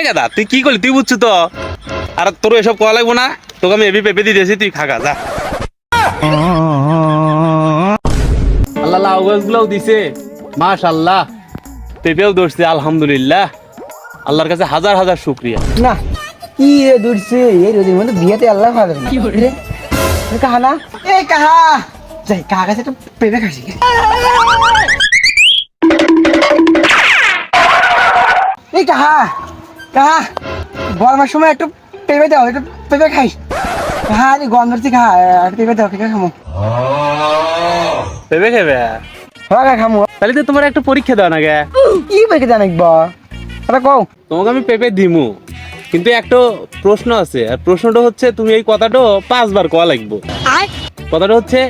এ গাদা তুই কি করলি তুই বুঝছ তো? আর তোর এসব করা লাগবো না? তোকে আমি এবি পেপে দিয়েছি তুই খাগা যা। আল্লাহ লাউ গাছগুলোও দিছে। মাশাল্লাহ পেঁপেও ধরছে আলহামদুলিল্লাহ। আল্লাহর কাছে হাজার হাজার শুক্রিয়া। না কি রে দূরছে এই রোদের মধ্যে বিয়েতে আল্লাহ ভালো কি রে কাহা না? এ কাহা? যাই কাহা কাছে একটু পেঁপে খাসি এই কাহা? কাহা গরমের সময় একটু পেঁপে দাও একটু পেঁপে খাই। গরম ধরছি কাহা একটু পেঁপে দাও পেঁপে খামো। পেঁপে খেবে হ্যাঁ খামো। তাহলে তো তোমার একটা পরীক্ষা দাও না গে। কি পেঁপে জানিক বা এটা কও। তোমাকে আমি পেঁপে দিমু কিন্তু একটা প্রশ্ন আছে আর প্রশ্নটা হচ্ছে তুমি এই কথাটা পাঁচবার কওয়া লাগবে। কথাটা হচ্ছে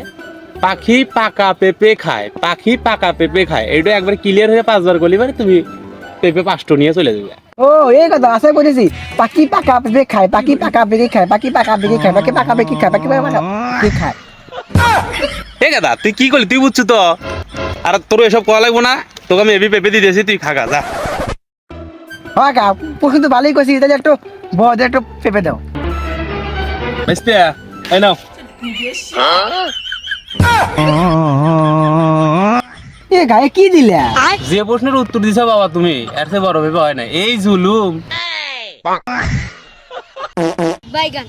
পাখি পাকা পেঁপে খায় পাখি পাকা পেঁপে খায় এটা একবার ক্লিয়ার হয়ে পাঁচবার করলি মানে তুমি পেঁপে পাঁচটো নিয়ে চলে যাবে। ও এই কথা আছে বলেছি পাখি পাকা পেঁপে খায় পাখি পাকা পেঁপে খায় পাখি পাকা পেঁপে খায় পাখি পাকা পেঁপে খায় পাখি পাকা পেঁপে খায়। এ গাদা তুই কি করলি? তুই বুঝছ তো? আর তোর এসব করা লাগবো না? তোকে আমি এবি পেঁপে দিয়েছি তুই খাগা যা। হ্যাঁ কা কিন্তু ভালোই করছি তাহলে একটু বড় একটু পেঁপে দাও। বুঝতে এই নাও। এ গায়ে কি দিলে? যে প্রশ্নের উত্তর দিছো বাবা তুমি এর থেকে বড় ভেবে হয় না এই জুলুম। বাইগান